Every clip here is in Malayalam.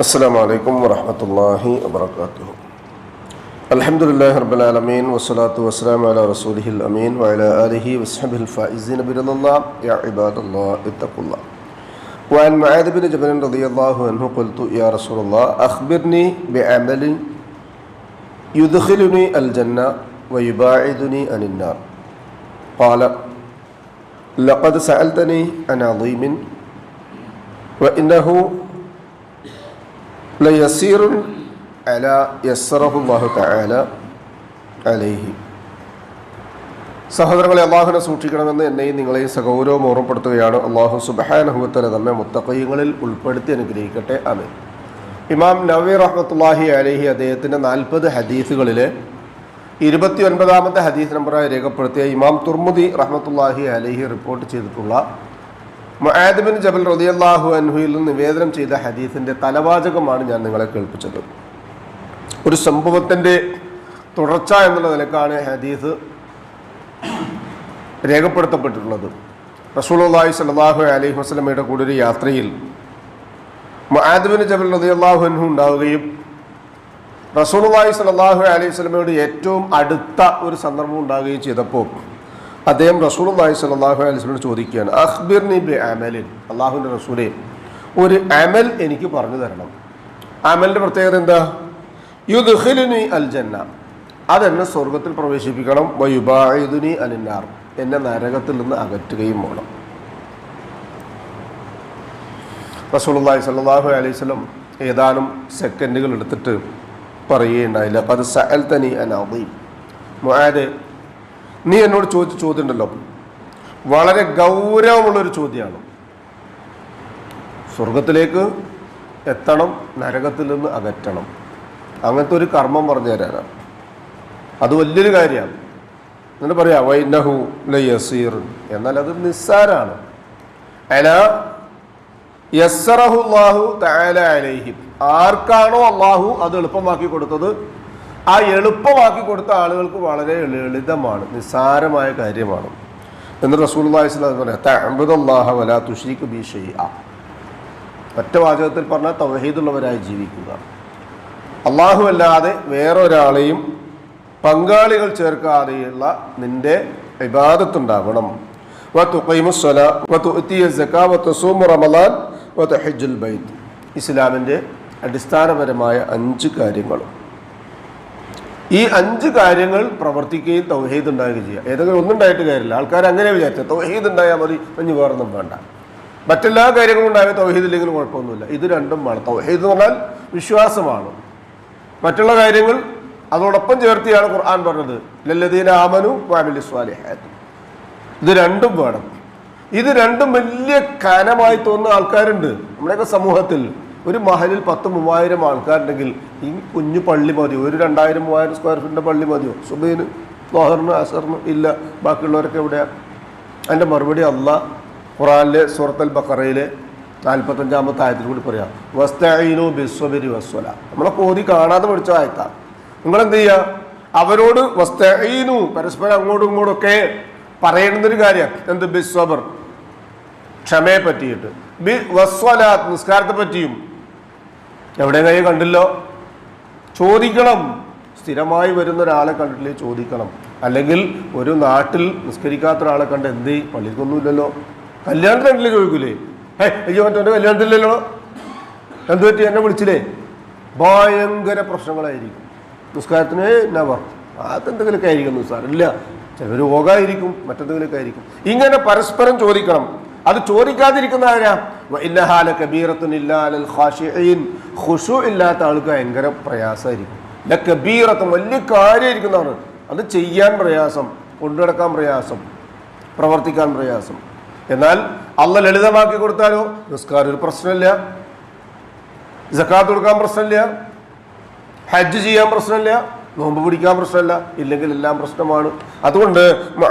السلام عليكم ورحمة الله وبركاته الحمد لله رب العالمين والصلاة والسلام على رسوله الأمين وعلى آله وصحبه الفائزين برضا الله يا عباد الله اتقوا الله وعن معاذ بن جبل رضي الله عنه قلت يا رسول الله أخبرني بعمل يدخلني الجنة ويباعدني عن النار قال لقد سألتني عن عظيم وإنه തആല അലൈഹി. സഹോദരങ്ങളെ അള്ളാഹുനെ സൂക്ഷിക്കണമെന്ന് എന്നെയും നിങ്ങളെയും സഗൗരവം ഓർമ്മപ്പെടുത്തുകയാണ്. അള്ളാഹു സുബഹാനഹുത്തല നമ്മെ മുത്തക്കയ്യങ്ങളിൽ ഉൾപ്പെടുത്തി അനുഗ്രഹിക്കട്ടെ. അമീൻ ഇമാം നവി റഹ്മത്തുല്ലാഹി അലഹി അദ്ദേഹത്തിന്റെ നാൽപ്പത് ഹദീസുകളിലെ ഇരുപത്തി ഒൻപതാമത്തെ ഹദീസ് നമ്പറായി രേഖപ്പെടുത്തിയ ഇമാം തുർമുദി റഹ്മത്തുല്ലാഹി അലഹി റിപ്പോർട്ട് ചെയ്തിട്ടുള്ള മുആദ് ബിൻ ജബൽ റളിയല്ലാഹു അൻഹുയിൽ നിവേദനം ചെയ്ത ഹദീസിന്റെ തലവാചകമാണ് ഞാൻ നിങ്ങളെ കേൾപ്പിച്ചത്. ഒരു സംഭവത്തിന്റെ തുടർച്ച എന്നുള്ള നിലക്കാണ് ഹദീസ് രേഖപ്പെടുത്തപ്പെട്ടിട്ടുള്ളത്. റസൂലുള്ളാഹി സലാഹു അലൈഹി വസ്ലമയുടെ കൂടെ ഒരു യാത്രയിൽ മുആദ് ബിൻ ജബൽ റളിയല്ലാഹു അൻഹു ഉണ്ടാവുകയും റസൂലുള്ളാഹി സലാഹു അലൈഹി വസല്ലമയോട് ഏറ്റവും അടുത്ത ഒരു സന്ദർഭം ഉണ്ടാവുകയും ചെയ്തപ്പോൾ അദ്ദേഹം റസൂലുള്ളാഹി സ്വല്ലല്ലാഹു അലൈഹി വസല്ലം ചോദിക്കുകയാണ് അഹ്ബിർ ബി അമലിൻ അള്ളാഹുവിന്റെ റസൂലെ ഒരു അമൽ എനിക്ക് പറഞ്ഞു തരണം. അമലിന്റെ പ്രത്യേകത എന്താ? യുദ്ഖിലുനി അൽ ജന്ന അതെന്നെ സ്വർഗത്തിൽ പ്രവേശിപ്പിക്കണം. വയുബായുദുനി അലിന്നാർ. എന്നെ നരകത്തിൽ നിന്ന് അകറ്റുകയും വേണം. റസൂലുള്ളാഹി സ്വല്ലല്ലാഹു അലൈഹി വസല്ലം ഏതാനും സെക്കൻഡുകൾ എടുത്തിട്ട് പറയുകയുണ്ടായില്ല അത് സഅൽ തനി അനാദീം മുഹാദ് നീ എന്നോട് ചോദിച്ച ചോദ്യം ഉണ്ടല്ലോ വളരെ ഗൗരവമുള്ളൊരു ചോദ്യമാണ്. സ്വർഗത്തിലേക്ക് എത്തണം നരകത്തിൽ നിന്ന് അകറ്റണം. അങ്ങനത്തെ ഒരു കർമ്മം പറഞ്ഞു തരാനാണ് അത് വലിയൊരു കാര്യമാണ്. എന്നിട്ട് പറയാ വൈനഹു ലയസീർ എന്നാൽ അത് നിസ്സാരാണ്. അല യസ്സറഹുല്ലാഹു തആല അലൈഹിം. ആർക്കാണോ അള്ളാഹു അത് എളുപ്പമാക്കി കൊടുത്തത്? ആ എളുപ്പമാക്കി കൊടുത്ത ആളുകൾക്ക് വളരെ ലളിതമാണ് നിസ്സാരമായ കാര്യമാണ്. എന്ന് റസൂലുള്ളാഹി സ്വല്ലല്ലാഹു അലൈഹി വസല്ലം പറയാം വലാ ഒറ്റ വാചകത്തിൽ പറഞ്ഞാൽ തവഹീദുള്ളവരായി ജീവിക്കുക. അള്ളാഹു അല്ലാതെ വേറൊരാളെയും പങ്കാളികൾ ചേർക്കാതെയുള്ള നിന്റെ ബൈത്ത്. ഇസ്ലാമിന്റെ അടിസ്ഥാനപരമായ അഞ്ച് കാര്യങ്ങളും. ഈ അഞ്ച് കാര്യങ്ങൾ പ്രവർത്തിക്കുകയും തൗഹീദ് ഉണ്ടാവുകയും ചെയ്യുക. ഏതെങ്കിലും ഒന്നുണ്ടായിട്ട് കാര്യമില്ല. ആൾക്കാർ അങ്ങനെ വിചാരിച്ചത് തൗഹീദ് ഉണ്ടായാൽ മതി അഞ്ഞ് വേറൊന്നും വേണ്ട. മറ്റെല്ലാ കാര്യങ്ങളും ഉണ്ടായ തൗഹീദ് ഇല്ലെങ്കിൽ കുഴപ്പമൊന്നുമില്ല. ഇത് രണ്ടും വേണം. തൗഹീദ് എന്ന് പറഞ്ഞാൽ വിശ്വാസമാണ്. മറ്റുള്ള കാര്യങ്ങൾ അതോടൊപ്പം ചേർത്തിയാണ് ഖുർആൻ പറഞ്ഞത്. ലല്ലദീന ആമനു വാമിലി സ്വാലിഹാത്ത്. ഇത് രണ്ടും വേണം. ഇത് രണ്ടും വലിയ കനമായി തോന്നുന്ന ആൾക്കാരുണ്ട്. നമ്മുടെയൊക്കെ സമൂഹത്തിൽ ഒരു മഹലിൽ പത്ത് മൂവായിരം ആൾക്കാരുണ്ടെങ്കിൽ ഈ കുഞ്ഞു പള്ളി മതിയോ? ഒരു രണ്ടായിരം മൂവായിരം സ്ക്വയർ ഫീറ്റിന്റെ പള്ളി മതിയോ? സുബൈന് ലോഹറിന് അസറിന് ഇല്ല. ബാക്കിയുള്ളവരൊക്കെ എവിടെയാണ് അതിന്റെ മറുപടി അല്ല ഖുറാനിലെ സൂറത്തൽ ബക്കറയിലെ നാൽപ്പത്തഞ്ചാമത്തെ ആയത്തിൽ കൂടി പറയാം. വസ്തൈനു ബിസ്വബരി വസ്വല. നമ്മളെ കോതി കാണാതെ പഠിച്ച ആയത്താണ് നിങ്ങളെന്ത് ചെയ്യുക അവരോട് വസ്തൈനു പരസ്പരം അങ്ങോട്ടും ഇങ്ങോട്ടും ഒക്കെ കാര്യമാണ് എന്ത്? ബിസ്വബർ. ക്ഷമയെ പറ്റിയിട്ട്. ബി വസ്വലാത്ത് നിസ്കാരത്തെ പറ്റിയും. എവിടെ കൈ കണ്ടില്ലോ? ചോദിക്കണം. സ്ഥിരമായി വരുന്ന ഒരാളെ കണ്ടിട്ടില്ലേ? ചോദിക്കണം. അല്ലെങ്കിൽ ഒരു നാട്ടിൽ നിസ്കരിക്കാത്ത ഒരാളെ കണ്ട് എന്ത്? പള്ളിക്കൊന്നുമില്ലല്ലോ. കല്യാണത്തിന് കണ്ടില്ലേ ചോദിക്കൂലേ? ഹേ അയ്യോ മറ്റേ കല്യാണത്തില്ലല്ലോ എന്ത് പറ്റി? എന്നെ വിളിച്ചില്ലേ? ഭയങ്കര പ്രശ്നങ്ങളായിരിക്കും. നിസ്കാരത്തിന് നവർ അതെന്തെങ്കിലുമൊക്കെ ആയിരിക്കും നിസ്സാരം ഇല്ല. ചിലർ രോഗമായിരിക്കും. മറ്റെന്തെങ്കിലുമൊക്കെ ആയിരിക്കും. ഇങ്ങനെ പരസ്പരം ചോദിക്കണം. അത് ചോദിക്കാതിരിക്കുന്ന ആരാ? ഖുശു ഇല്ലാത്ത ആൾക്ക് ഭയങ്കര പ്രയാസമായിരിക്കും. ലക്കബീറത്തും കബീറത്തും വലിയ കാര്യമായിരിക്കുന്നതാണ് അത് ചെയ്യാൻ പ്രയാസം കൊണ്ടുനടക്കാൻ പ്രയാസം പ്രവർത്തിക്കാൻ പ്രയാസം. എന്നാൽ അള്ള ലളിതമാക്കി കൊടുത്താലോ? നിസ്കാരം ഒരു പ്രശ്നമില്ല. ജക്കാത്ത് കൊടുക്കാൻ പ്രശ്നമില്ല. ഹജ്ജ് ചെയ്യാൻ പ്രശ്നമില്ല. നോമ്പ് പിടിക്കാൻ പ്രശ്നമല്ല. ഇല്ലെങ്കിൽ എല്ലാം പ്രശ്നമാണ്. അതുകൊണ്ട്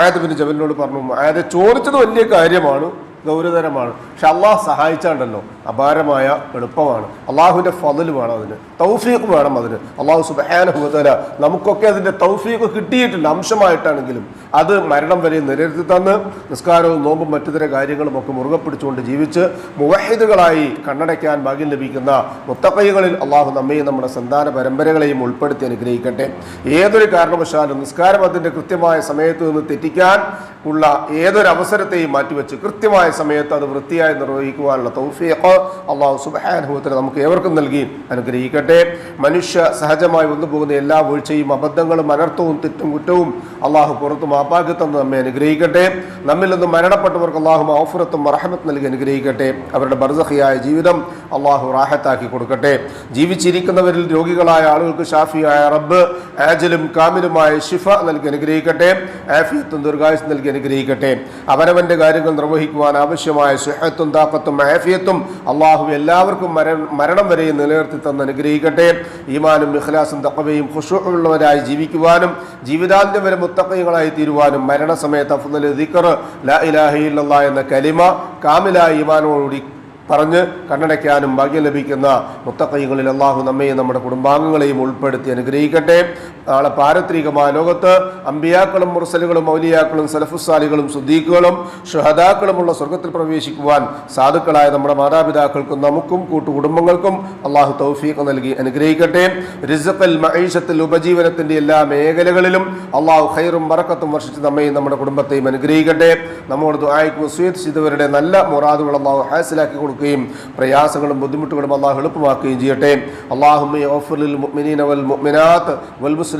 ആയത് ബിൻ ജബലിനോട് പറഞ്ഞു ആയത് ചോദിച്ചത് വലിയ കാര്യമാണ്. ഗൗരവതരമാണ്. പക്ഷെ അള്ളാഹ് സഹായിച്ചാണ്ടല്ലോ. അപാരമായ എളുപ്പമാണ്. അള്ളാഹുവിന്റെ ഫതിൽ വേണം അതിന്. തൗഫീഖ് വേണം അതിന്. അള്ളാഹു സുബാനുഭവത്തല നമുക്കൊക്കെ അതിന്റെ തൗഫീഖ് കിട്ടിയിട്ടില്ല അംശമായിട്ടാണെങ്കിലും. അത് മരണം വരെ നിലനിർത്തി തന്ന് നിസ്കാരവും നോമ്പും മറ്റു തര കാര്യങ്ങളും ഒക്കെ മുറുകെ പിടിച്ചുകൊണ്ട് ജീവിച്ച് മുവഹിദുകളായി കണ്ണടയ്ക്കാൻ ഭാഗ്യം ലഭിക്കുന്ന മുത്തക്കൈകളിൽ അള്ളാഹു നമ്മയും നമ്മുടെ സന്താന പരമ്പരകളെയും ഉൾപ്പെടുത്തി അനുഗ്രഹിക്കട്ടെ. ഏതൊരു കാരണവശാലും നിസ്കാരം അതിന്റെ കൃത്യമായ സമയത്ത് നിന്ന് തെറ്റിക്കാൻ ഉള്ള ഏതൊരു അവസരത്തെയും മാറ്റിവെച്ച് കൃത്യമായ സമയത്ത് അത് വൃത്തിയായി നിർവഹിക്കുവാനുള്ള തൗഫീഖ് അള്ളാഹു സുബാനുഭവത്തിന് നമുക്ക് ഏവർക്കും നൽകി അനുഗ്രഹിക്കട്ടെ. മനുഷ്യ സഹജമായി വന്നുപോകുന്ന എല്ലാ വീഴ്ചയും അബദ്ധങ്ങളും അനർത്ഥവും തെറ്റും കുറ്റവും അള്ളാഹു പുറത്തു മാപ്പാക്കി തന്ന് നമ്മെ അനുഗ്രഹിക്കട്ടെ. നമ്മിൽ നിന്ന് മരണപ്പെട്ടവർക്ക് അള്ളാഹു മൗഫുറത്തും മറഹമത്ത് നൽകി അനുഗ്രഹിക്കട്ടെ. അവരുടെ ബർസഹിയായ ജീവിതം അള്ളാഹു റാഹത്താക്കി കൊടുക്കട്ടെ. ജീവിച്ചിരിക്കുന്നവരിൽ രോഗികളായ ആളുകൾക്ക് ഷാഫിയായ റബ്ബ് ആജലും കാമിലുമായ ഷിഫ നൽകി അനുഗ്രഹിക്കട്ടെ. ആഫിയത്തും ദീർഘായുസ് നൽകി അനുഗ്രഹിക്കട്ടെ. അവനവന്റെ കാര്യങ്ങൾ നിർവഹിക്കുവാൻ ആവശ്യമായ സുഹത്തും താക്കത്തും ആഫിയത്തും അള്ളാഹു എല്ലാവർക്കും മര- മരണം വരെയും നിലനിർത്തി തന്ന് അനുഗ്രഹിക്കട്ടെ. ഈമാനും ഇഖ്ലാസും തക്കവയും ഖുഷുള്ളവരായി ജീവിക്കുവാനും ജീവിതാന്ത്യം വരെ മുത്തക്കയങ്ങളായി തീരുവാനും മരണസമയത്ത് അഫ്ദൽ ദിക്കർ ലാ എന്ന കലിമ കാമിലായ ഈമാനോടുകൂടി പറഞ്ഞ് കണ്ണടയ്ക്കാനും ഭാഗ്യം ലഭിക്കുന്ന മുത്തക്കൈകളിൽ അള്ളാഹു നമ്മയും നമ്മുടെ കുടുംബാംഗങ്ങളെയും ഉൾപ്പെടുത്തി അനുഗ്രഹിക്കട്ടെ. നാളെ പാരത്രികമായ ലോകത്ത് അമ്പിയാക്കളും മുർസലുകളും മൗലിയാക്കളും സലഫുസാലികളും സുദ്ദീഖുകളും ഷുഹദാക്കളുമുള്ള സ്വർഗത്തിൽ പ്രവേശിക്കുവാൻ സാധുക്കളായ നമ്മുടെ മാതാപിതാക്കൾക്കും നമുക്കും കൂട്ടുകുടുംബങ്ങൾക്കും അള്ളാഹു തൗഫീഖ് നൽകി അനുഗ്രഹിക്കട്ടെ. റിസഖൽ മഹീഷത്തിൽ ഉപജീവനത്തിന്റെ എല്ലാ മേഖലകളിലും അള്ളാഹു ഖൈറും വറക്കത്തും വർഷിച്ച് നമ്മയും നമ്മുടെ കുടുംബത്തെയും അനുഗ്രഹിക്കട്ടെ. നമ്മോട് ദുആയ്ക്ക് വസൂയത്ത് ചെയ്തവരുടെ നല്ല മുറാദുകൾ അള്ളാഹു ഹാസിലാക്കി കൊടുക്കുകയും പ്രയാസങ്ങളും ബുദ്ധിമുട്ടുകളും അള്ളാഹു എളുപ്പമാക്കുകയും ചെയ്യട്ടെ. അള്ളാഹു ഓഫറിൽ മുഅ്മിനീന വൽ മുഅ്മിനാത്ത് വൽ മുസ്ലിം